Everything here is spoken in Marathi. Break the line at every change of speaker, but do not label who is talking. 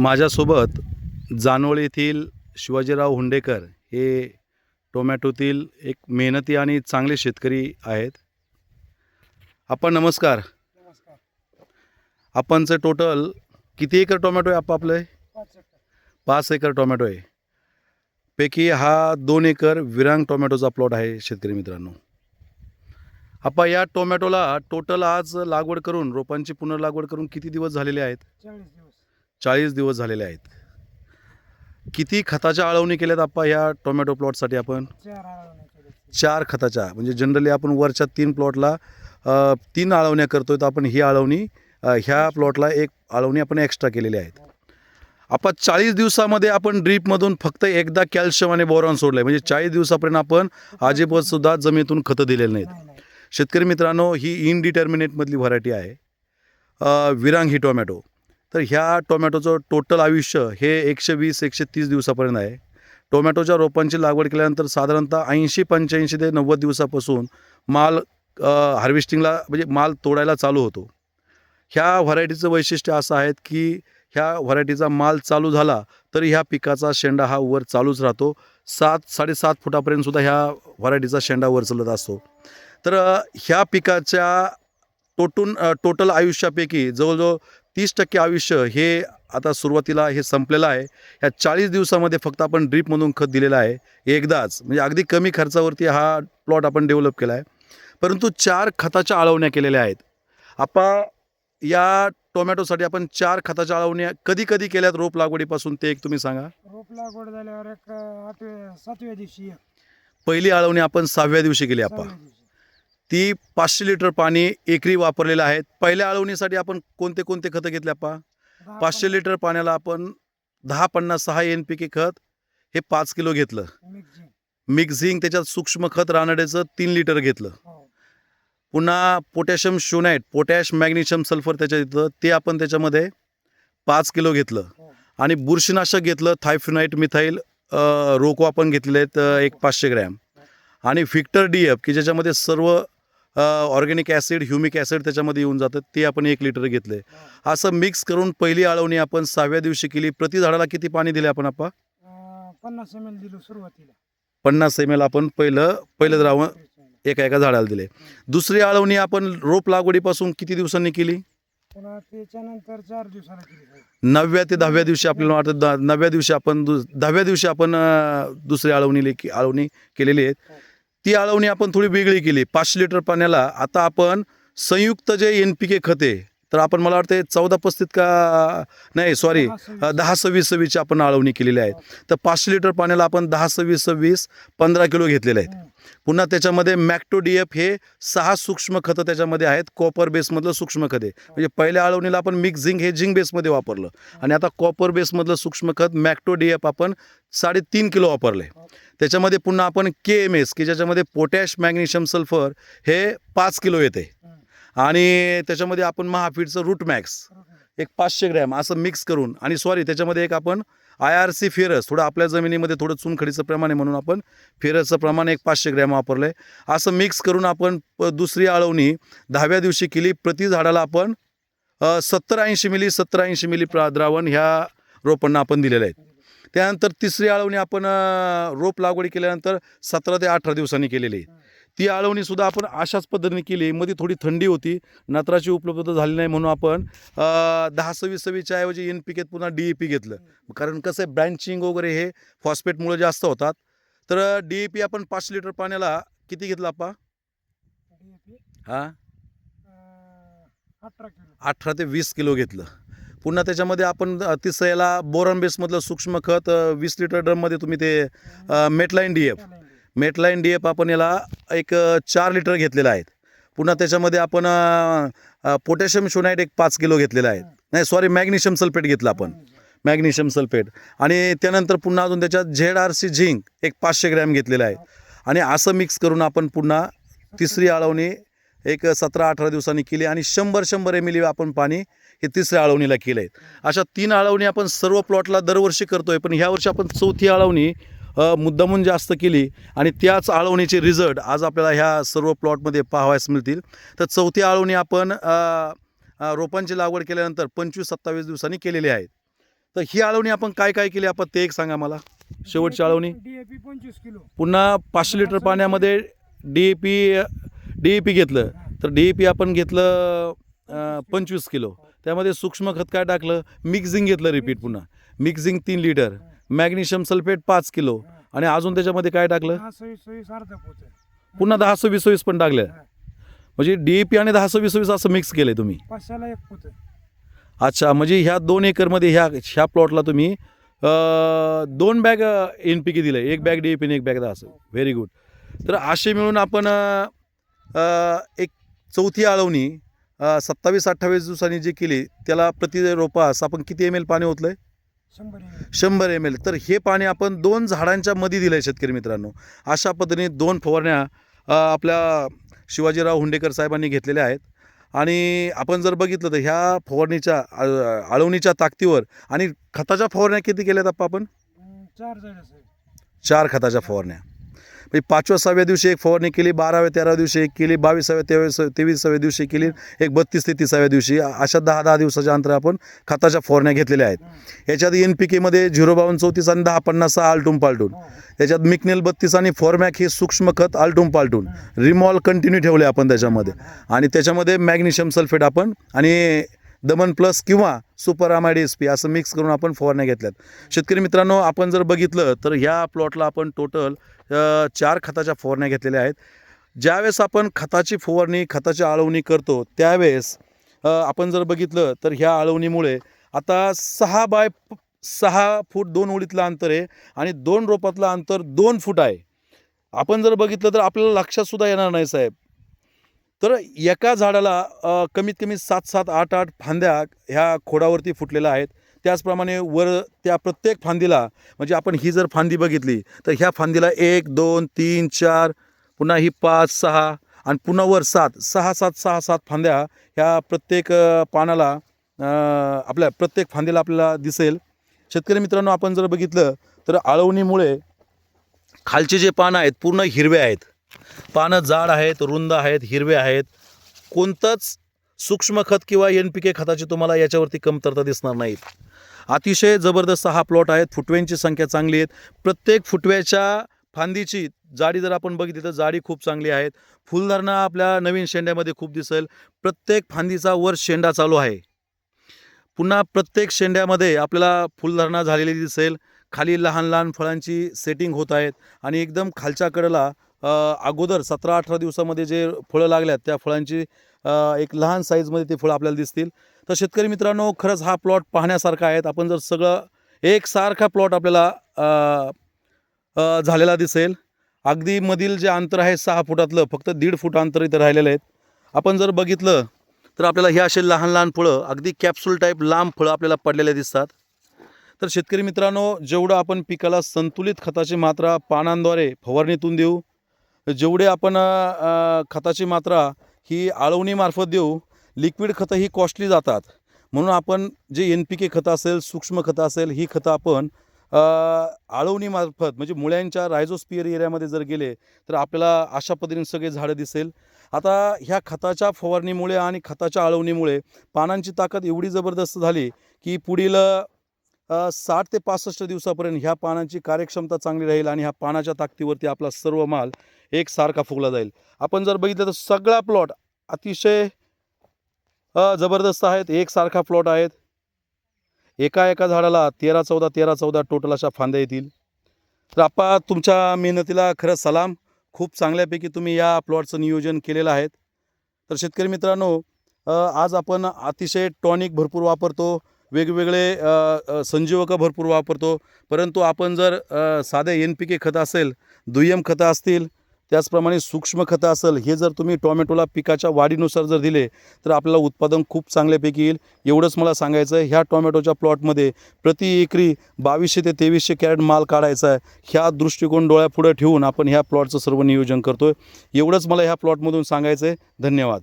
माझ्यासोबत जानोळ येथील शिवाजीराव हुंडेकर हे टोमॅटोतील एक मेहनती आणि चांगले शेतकरी आहेत. आपण नमस्कार.
नमस्कार.
आपणचं टोटल किती एकर टोमॅटो आहे आप आपलं
पाच एकर.
टोमॅटो आहे. पैकी हा दोन एकर विरांग टोमॅटोचा प्लॉट आहे शेतकरी मित्रांनो. आपण या टोमॅटोला टोटल आज लागवड करून रोपांची पुनर्लागवड करून किती दिवस झालेले आहेत?
चाळीस दिवस
झालेले आहेत. किती खताच्या आळवणी केल्यात आपण ह्या टोमॅटो प्लॉटसाठी आपण?
चार
खताच्या. म्हणजे जनरली आपण वरच्या तीन प्लॉटला तीन आळवण्या करतोय तर आपण ही आळवणी ह्या प्लॉटला एक आळवणी आपण एक्स्ट्रा केलेली आहेत. आपण चाळीस दिवसामध्ये आपण ड्रीपमधून फक्त एकदा कॅल्शियम आणि बोरॉन सोडलं आहे म्हणजे चाळीस दिवसापर्यंत आपण अजिबातसुद्धा जमिनीतून खतं दिलेली नाहीत.
नाही नाही.
शेतकरी मित्रांनो ही इनडिटर्मिनेटमधली व्हरायटी आहे. विरांग ही टोमॅटो. तर ह्या टोमॅटोचं टोटल आयुष्य हे एकशे वीस एकशे तीस दिवसापर्यंत आहे. टोमॅटोच्या रोपांची लागवड केल्यानंतर साधारणतः ऐंशी पंच्याऐंशी ते नव्वद दिवसापासून माल हार्वेस्टिंगला म्हणजे माल तोडायला चालू होतो. ह्या व्हरायटीचं वैशिष्ट्य असं आहेत की ह्या व्हरायटीचा माल चालू झाला तरी ह्या पिकाचा शेंडा हा वर चालूच राहतो. सात साडेसात फुटापर्यंत सुद्धा ह्या व्हरायटीचा शेंडा वर चालत असतो. तर ह्या पिकाच्या टोटून टोटल आयुष्यापैकी जवळजवळ तीस टक्के आयुष्य हे आता सुरुवातीला हे संपलेलं आहे. ह्या चाळीस दिवसामध्ये फक्त आपण ड्रीपमधून खत दिलेलं आहे. एकदाच म्हणजे अगदी कमी खर्चावरती हा प्लॉट आपण डेव्हलप केला आहे. परंतु चार खताच्या आळवण्या केलेल्या आहेत. आपण या टोमॅटोसाठी आपण चार खताच्या आळवण्या कधी कधी केल्यात? रोप लागवडीपासून ते एक तुम्ही सांगा.
रोप लागवड झाल्यावर एक आठव्या सातव्या दिवशी
पहिली आळवणी आपण सहाव्या दिवशी केली आपण ती पाचशे लिटर पाणी एकरी वापरलेलं आहे. पहिल्या आळवणीसाठी आपण कोणते कोणते खतं घेतले
दहा
पाचशे लिटर पाण्याला आपण दहा पन्नास सहा एन पी के खत हे पाच किलो घेतलं.
मिक्सिंग
मिक्झिंग त्याच्यात सूक्ष्म खत रानड्याचं तीन लिटर घेतलं.
हो.
पुन्हा potassium schoenite potash magnesium sulphur त्याच्यात येतं ते आपण त्याच्यामध्ये पाच किलो घेतलं.
हो.
आणि बुरशीनाशक घेतलं थायफिनाईट मिथाईल रोको आपण घेतलेले आहेत एक पाचशे ग्रॅम. आणि फिक्टर डी एफ की ज्याच्यामध्ये सर्व ऑर्गॅनिक ॲसिड ह्युमिक ॲसिड त्याच्यामध्ये येऊन जातं. ते आपण एक लिटर घेतले
हो.
असं मिक्स करून पहिली आळवणी आपण सहाव्या दिवशी केली. प्रति झाडाला किती पाणी दिले आपण आपा
पन्नास एम एल दिलो सुरुवातीला.
पन्नास एम एल आपण पहिलं पहिलं द्रावण एका एका झाडाला दिले दुसरी आळवणी आपण रोप लागवडीपासून किती दिवसांनी केली?
त्याच्यानंतर चार दिवसाला.
नवव्या ते दहाव्या दिवशी आपल्याला वाटतं नवव्या दिवशी आपण दहाव्या दिवशी आपण दुसरी आळवणी आळवणी केलेली आहे ती आळवणी आपण थोडी वेगळी केली. पाचशे लिटर पाण्याला. आता आपण संयुक्त जे एन पी के खते तर आपण मला वाटतं चौदा पस्तीस का नाही सॉरी
दहा सव्वीस.
सव्वीस सव्वीसची आपण आळवणी केलेली आहे. तर पाचशे लिटर पाण्याला आपण दहा सव्वीस सव्वीस पंधरा किलो घेतलेले आहेत. पुन्हा त्याच्यामध्ये मॅक्टो डी एफ हे सहा सूक्ष्म खतं त्याच्यामध्ये आहेत. कॉपर बेसमधलं सूक्ष्म खत आहे. म्हणजे पहिल्या आळवणीला आपण मिक्स झिंक हे झिंक बेसमध्ये वापरलं. आणि आता कॉपर बेसमधलं सूक्ष्म खत मॅक्टो डी एफ आपण साडेतीन किलो वापरले. त्याच्यामध्ये पुन्हा आपण के एम एस की ज्याच्यामध्ये पोटॅश मॅग्नेशियम सल्फर हे पाच किलो येते. आणि त्याच्यामध्ये आपण महाफीडचं रूट मॅक्स एक पाचशे ग्रॅम असं मिक्स करून आणि सॉरी त्याच्यामध्ये एक आपण आय आर सी फेरस थोडं आपल्या जमिनीमध्ये थोडं चुनखडीचं प्रमाण आहे म्हणून आपण फेरसचं प्रमाण एक पाचशे ग्रॅम वापरलं आहे. असं मिक्स करून आपण दुसरी आळवणी दहाव्या दिवशी केली प्रति झाडाला आपण सत्तर ऐंशी मिली सत्तर ऐंशी मिली प्रा द्रावण ह्या रोपांना आपण दिलेलं आहे त्यानंतर तिसरी आळवणी आपण रोप लागवडी केल्यानंतर सतरा ते अठरा दिवसांनी केलेली आहे. ती आळवणीसुद्धा आपण अशाच पद्धतीने केली. मध्ये थोडी थंडी होती. नत्राची उपलब्धता झाली नाही म्हणून आपण दहा सव्वीस सव्वीसच्या ऐवजी एन पी पुन्हा डी ए पी घेतलं. कारण कसं आहे ब्रँचिंग वगैरे हे फॉस्फेटमुळे जास्त होतात. तर डी ए पी आपण पाच लिटर पाण्याला किती घेतलं आपा
DAP,
हां?
अठरा
ते वीस किलो घेतलं. पुन्हा त्याच्यामध्ये आपण अ, तिसरं याला बोरॉन बेसमधलं सूक्ष्म खत वीस लिटर ड्रममध्ये तुम्ही ते मेटलाईन डी एफ
इंडी.
मेटलाईन डी एफ आपण याला एक चार लिटर घेतलेलं आहेत. पुन्हा त्याच्यामध्ये आपण पोटॅशियम शोनाईट एक पाच किलो घेतलेलं आहे. नाही सॉरी मॅग्नेशियम सल्फेट घेतलं आपण. Magnesium sulphate. आणि त्यानंतर पुन्हा अजून त्याच्यात झेड आर सी झिंक एक पाचशे ग्रॅम घेतलेलं आहे. आणि असं मिक्स करून आपण पुन्हा तिसरी आळवणी एक सतरा अठरा दिवसांनी केली आणि शंभर शंभर एम एल आपण पाणी हे तिसऱ्या आळवणीला केलं आहे अशा तीन आळवणी आपण सर्व प्लॉटला दरवर्षी करतोय पण ह्या वर्षी आपण चौथी आळवणी मुद्दामून जास्त केली आणि त्याच आळवणीचे रिझल्ट आज आपल्याला ह्या सर्व प्लॉटमध्ये पाहावयास मिळतील. तर चौथी आळवणी आपण रोपांची लागवड केल्यानंतर पंचवीस सत्तावीस दिवसांनी केलेली आहेत. तर ही आळवणी आपण काय काय केली? आपण ते एक सांगा मला. शेवटची आळवणी.
डीएपी पंचवीस किलो.
पुन्हा पाचशे लिटर पाण्यामध्ये D A P D A P घेतलं. तर डी ए पी आपण घेतलं पंचवीस किलो. त्यामध्ये सूक्ष्म खत काय टाकलं? मिक्झिंग घेतलं रिपीट पुन्हा. मिक्झिंग तीन लिटर. मॅग्नेशियम सल्फेट पाच किलो. आणि अजून त्याच्यामध्ये काय टाकलं?
दहा सव्वीस सव्वीस अर्धा पोत
पुन्हा दहा सव्वीस सव्वीस पण टाकलं म्हणजे डी ए पी आणि दहा सव्वीस सव्वीस असं मिक्स केलं तुम्ही.
पाचशेला एक पोत
अच्छा म्हणजे ह्या दोन एकरमध्ये ह्या ह्या प्लॉटला तुम्ही अं, दोन बॅग एन पी के दिलं एक बॅग डी ए पी एक बॅग असं व्हेरी गुड तर असे मिळून आपण अं, अं, एक चौथी आळवणी सत्तावीस अठ्ठावीस दिवसांनी जी केली त्याला प्रति रोपास आपण किती एम एल पाणी ओतलं आहे
शंभर एम
एल तर हे पाणी आपण दोन झाडांच्या मध्ये दिलं आहे शेतकरी मित्रांनो. अशा पद्धतीने दोन फवारण्या आपल्या शिवाजीराव हुंडेकर साहेबांनी घेतलेल्या आहेत. आणि आपण जर बघितलं तर ह्या फवारणीच्या आळवणीच्या ताकदीवर आणि खताच्या फवारण्या किती केल्यात आपण?
चार
चार खताच्या फवारण्या. म्हणजे पाचव्या सहाव्या दिवशी एक फवारणी केली बाराव्या तेराव्या दिवशी एक केली बावीसाव्या तेवीस तेवीसाव्या दिवशी केली एक बत्तीस ते तिसाव्या दिवशी. अशा दहा दहा दिवसाच्या अंतर आपण खताच्या फवारण्या घेतलेल्या आहेत. याच्यात एन पी केमध्ये झिरो बावन्न चौतीस आणि दहा पन्नास सहा आलटून पालटून. त्याच्यात मिकनेल बत्तीस आणि फॉरमॅक हे सूक्ष्म खत आलटून पालटून. रिमॉल कंटिन्यू ठेवले आपण त्याच्यामध्ये. आणि त्याच्यामध्ये मॅग्नेशियम सल्फेट आपण आणि दमन प्लस किंवा सुपर अमायड एस पी असं मिक्स करून आपण फवारण्या घेतल्यात. शेतकरी मित्रांनो आपण जर बघितलं तर ह्या प्लॉटला आपण टोटल चार खताच्या फवारण्या घेतलेल्या आहेत. ज्यावेळेस आपण खताची फवारणी खताची आळवणी करतो त्यावेळेस आपण जर बघितलं तर ह्या आळवणीमुळे आता सहा बाय सहा फूट दोन ओळीतलं अंतर आहे आणि दोन रोपातलं अंतर दोन फूट आहे. आपण जर बघितलं तर आपल्याला लक्षात सुद्धा येणार नाही साहेब. तर एका झाडाला कमीत कमी सात सात आठ आठ फांद्या ह्या खोडावरती फुटलेल्या आहेत. त्याचप्रमाणे वर त्या प्रत्येक फांदीला म्हणजे आपण ही जर फांदी बघितली तर ह्या फांदीला एक दोन तीन चार पुन्हा ही पाच सहा आणि पुन्हा वर सात सहा सात सहा सात फांद्या ह्या प्रत्येक पानाला आपल्या प्रत्येक फांदीला आपल्याला दिसेल. शेतकरी मित्रांनो आपण जर बघितलं तर आळवणीमुळे खालचे जे पानं आहेत पूर्ण हिरवे आहेत. पानं जाड आहेत रुंद आहेत हिरवे आहेत. कोणतंच सूक्ष्म खत किंवा एन पी के खताची तुम्हाला याच्यावरती कमतरता दिसणार नाहीत. अतिशय जबरदस्त हा प्लॉट आहेत फुटव्यांची संख्या चांगली आहेत प्रत्येक फुटव्याच्या फांदीची जाडी जर आपण बघितली तर जाडी खूप चांगली आहेत फुलधारणा आपल्या नवीन शेंड्यामध्ये खूप दिसेल. प्रत्येक फांदीचा वर शेंडा चालू आहे. पुन्हा प्रत्येक शेंड्यामध्ये आपल्याला फुलधारणा झालेली दिसेल. खाली लहान लहान फळांची सेटिंग होत आहेत आणि एकदम खालच्या कडेला अगोदर सतरा अठरा दिवसामध्ये जे फळं लागल्यात त्या फळांची एक लहान साईजमध्ये ते फळं आपल्याला दिसतील. तर शेतकरी मित्रांनो खरंच हा प्लॉट पाहण्यासारखा आहेत आपण जर सगळं एकसारखा प्लॉट आपल्याला झालेला दिसेल. अगदी मधील जे अंतर आहे सहा फुटातलं फक्त दीड फूट अंतर इथं राहिलेलं आहेत. आपण जर बघितलं तर आपल्याला हे असे लहान लहान फळं अगदी कॅप्सूल टाईप लांब फळं आपल्याला पडलेले दिसतात. तर शेतकरी मित्रांनो जेवढं आपण पिकाला संतुलित खताची मात्रा पानांद्वारे फवारणीतून देऊ जेवढे आपण खताची मात्रा ही आळवणीमार्फत देऊ लिक्विड खतं ही कॉस्टली जातात. म्हणून आपण जे एन पी के खतं असेल सूक्ष्म खतं असेल ही खतं आपण आळवणीमार्फत म्हणजे मुळ्यांच्या रायझोस्पियर एरियामध्ये जर गेले तर आपल्याला अशा पद्धतीने सगळे झाडं दिसेल. आता ह्या खताच्या फवारणीमुळे आणि खताच्या आळवणीमुळे पानांची ताकद एवढी जबरदस्त झाली की पुढील साठ ते पासष्ट दिवसापर्यंत ह्या पानांची कार्यक्षमता चांगली राहील आणि ह्या पानाच्या ताकदीवरती आपला सर्व माल एकसारखा फुगला जाईल. आपण जर बघितलं तर सगळा प्लॉट अतिशय जबरदस्त आहेत. एकसारखा प्लॉट आहेत. एका एका झाडाला तेरा चौदा तेरा चौदा टोटल अशा फांद्या येतील. तर आपा तुमच्या मेहनतीला खरं सलाम. खूप चांगल्यापैकी तुम्ही या प्लॉटचं नियोजन केलेलं आहे तर शेतकरी मित्रांनो आज आपण अतिशय टॉनिक भरपूर वापरतो. वेगवेगळे संजीवकं भरपूर वापरतो. परंतु आपण जर साधे एन पी के खतं असेल दुय्यम खतं असतील त्याचप्रमाणे सूक्ष्म खतं असेल हे जर तुम्ही टॉमॅटोला पिकाच्या वाढीनुसार जर दिले तर आपल्याला उत्पादन खूप चांगल्यापैकी येईल. एवढंच मला सांगायचं आहे ह्या टॉमॅटोच्या प्लॉटमध्ये प्रति एकरी बावीसशे ते तेवीसशे कॅरेट माल काढायचा आहे. ह्या दृष्टिकोन डोळ्यापुढं ठेवून आपण ह्या प्लॉटचं सर्व नियोजन करतो आहे एवढंच मला ह्या प्लॉटमधून सांगायचं आहे. धन्यवाद.